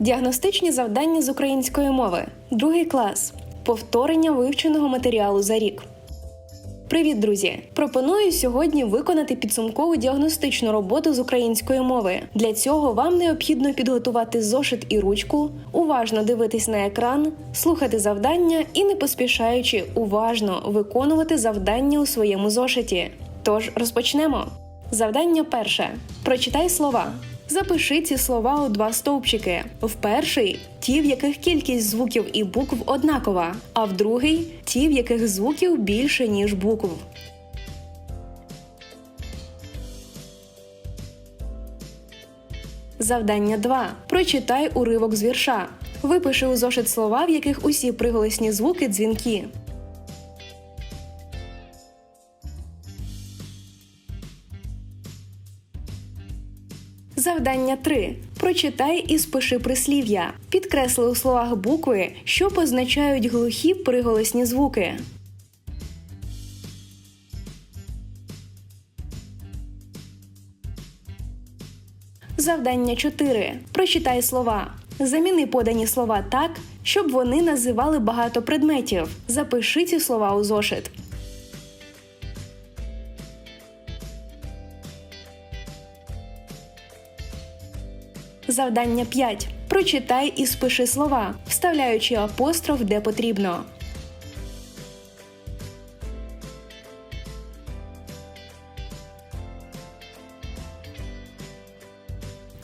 Діагностичні завдання з української мови. Другий клас. Повторення вивченого матеріалу за рік. Привіт, друзі! Пропоную сьогодні виконати підсумкову діагностичну роботу з української мови. Для цього вам необхідно підготувати зошит і ручку, уважно дивитись на екран, слухати завдання і, не поспішаючи, уважно виконувати завдання у своєму зошиті. Тож розпочнемо. Завдання перше: прочитай слова. Запиши ці слова у два стовпчики. В перший ті, в яких кількість звуків і букв однакова, а в другий ті, в яких звуків більше, ніж букв. Завдання 2. Прочитай уривок з вірша. Випиши у зошит слова, в яких усі приголосні звуки дзвінки. Завдання 3. Прочитай і спиши прислів'я. Підкресли у словах букви, що позначають глухі приголосні звуки. Завдання 4. Прочитай слова. Заміни подані слова так, щоб вони називали багато предметів. Запиши ці слова у зошит. Завдання 5. Прочитай і спиши слова, вставляючи апостроф де потрібно.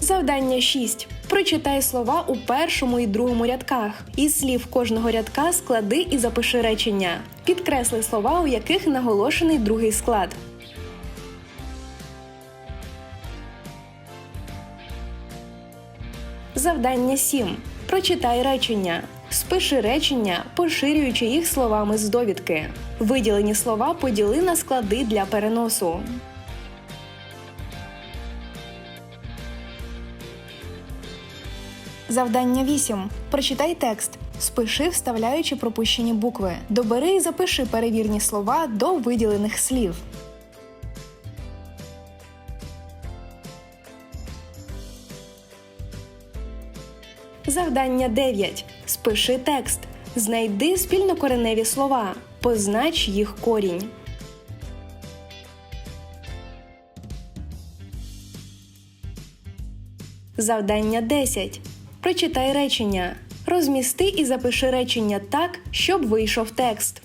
Завдання 6. Прочитай слова у першому і другому рядках. Із слів кожного рядка склади і запиши речення. Підкресли слова, у яких наголошений другий склад. Завдання 7. Прочитай речення. Спиши речення, поширюючи їх словами з довідки. Виділені слова поділи на склади для переносу. Завдання 8. Прочитай текст. Спиши, вставляючи пропущені букви. Добери і запиши перевірні слова до виділених слів. Завдання 9. Спиши текст. Знайди спільнокореневі слова. Познач їх корінь. Завдання 10. Прочитай речення. Розмісти і запиши речення так, щоб вийшов текст.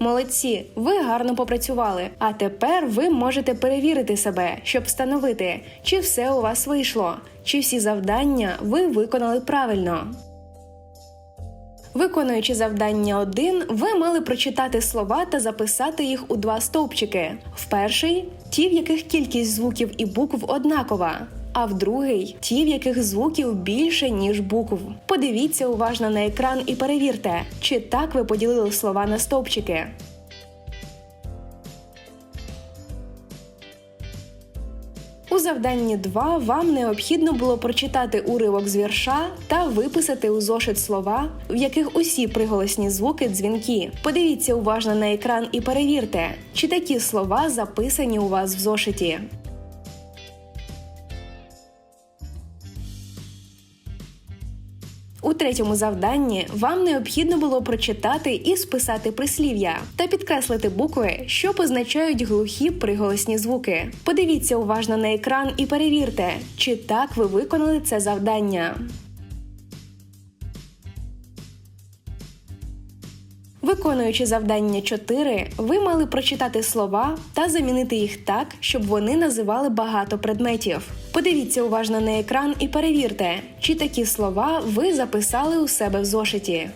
Молодці, ви гарно попрацювали. А тепер ви можете перевірити себе, щоб встановити, чи все у вас вийшло, чи всі завдання ви виконали правильно. Виконуючи завдання 1, ви мали прочитати слова та записати їх у два стовпчики. В перший ті, в яких кількість звуків і букв однакова. А в другий ті, в яких звуків більше, ніж букв. Подивіться уважно на екран і перевірте, чи так ви поділили слова на стовпчики. У завданні 2 вам необхідно було прочитати уривок з вірша та виписати у зошит слова, в яких усі приголосні звуки дзвінки. Подивіться уважно на екран і перевірте, чи такі слова записані у вас в зошиті. У третьому завданні вам необхідно було прочитати і списати прислів'я та підкреслити букви, що позначають глухі приголосні звуки. Подивіться уважно на екран і перевірте, чи так ви виконали це завдання. Виконуючи завдання 4, ви мали прочитати слова та замінити їх так, щоб вони називали багато предметів. Подивіться уважно на екран і перевірте, чи такі слова ви записали у себе в зошиті.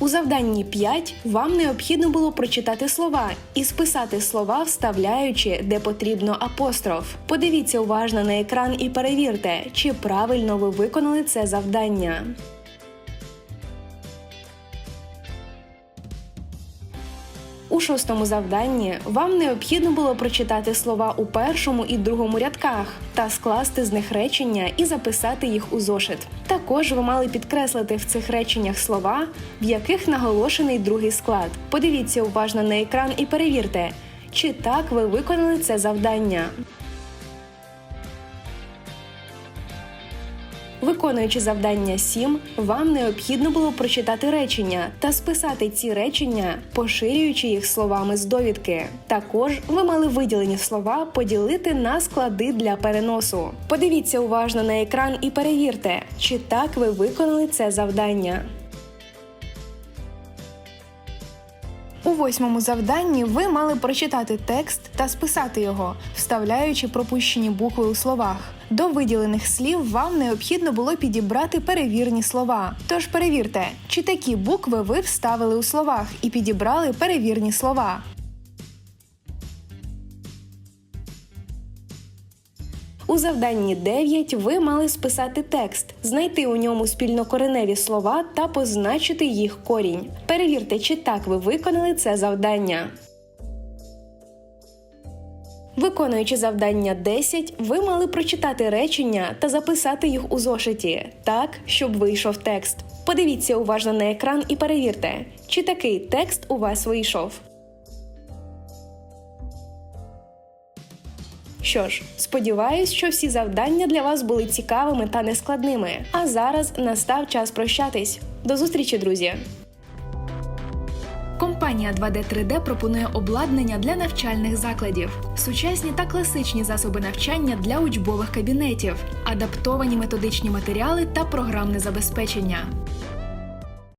У завданні 5 вам необхідно було прочитати слова і списати слова, вставляючи, де потрібно апостроф. Подивіться уважно на екран і перевірте, чи правильно ви виконали це завдання. Шостому завданні вам необхідно було прочитати слова у першому і другому рядках та скласти з них речення і записати їх у зошит. Також ви мали підкреслити в цих реченнях слова, в яких наголошений другий склад. Подивіться уважно на екран і перевірте, чи так ви виконали це завдання. Виконуючи завдання 7, вам необхідно було прочитати речення та списати ці речення, поширюючи їх словами з довідки. Також ви мали виділені слова поділити на склади для переносу. Подивіться уважно на екран і перевірте, чи так ви виконали це завдання. У восьмому завданні ви мали прочитати текст та списати його, вставляючи пропущені букви у словах. До виділених слів вам необхідно було підібрати перевірні слова. Тож перевірте, чи такі букви ви вставили у словах і підібрали перевірні слова. У завданні 9 ви мали списати текст, знайти у ньому спільнокореневі слова та позначити їх корінь. Перевірте, чи так ви виконали це завдання. Виконуючи завдання 10, ви мали прочитати речення та записати їх у зошиті так, щоб вийшов текст. Подивіться уважно на екран і перевірте, чи такий текст у вас вийшов. Що ж, сподіваюсь, що всі завдання для вас були цікавими та нескладними. А зараз настав час прощатись. До зустрічі, друзі! Компанія 2D 3D пропонує обладнання для навчальних закладів, сучасні та класичні засоби навчання для учбових кабінетів, адаптовані методичні матеріали та програмне забезпечення.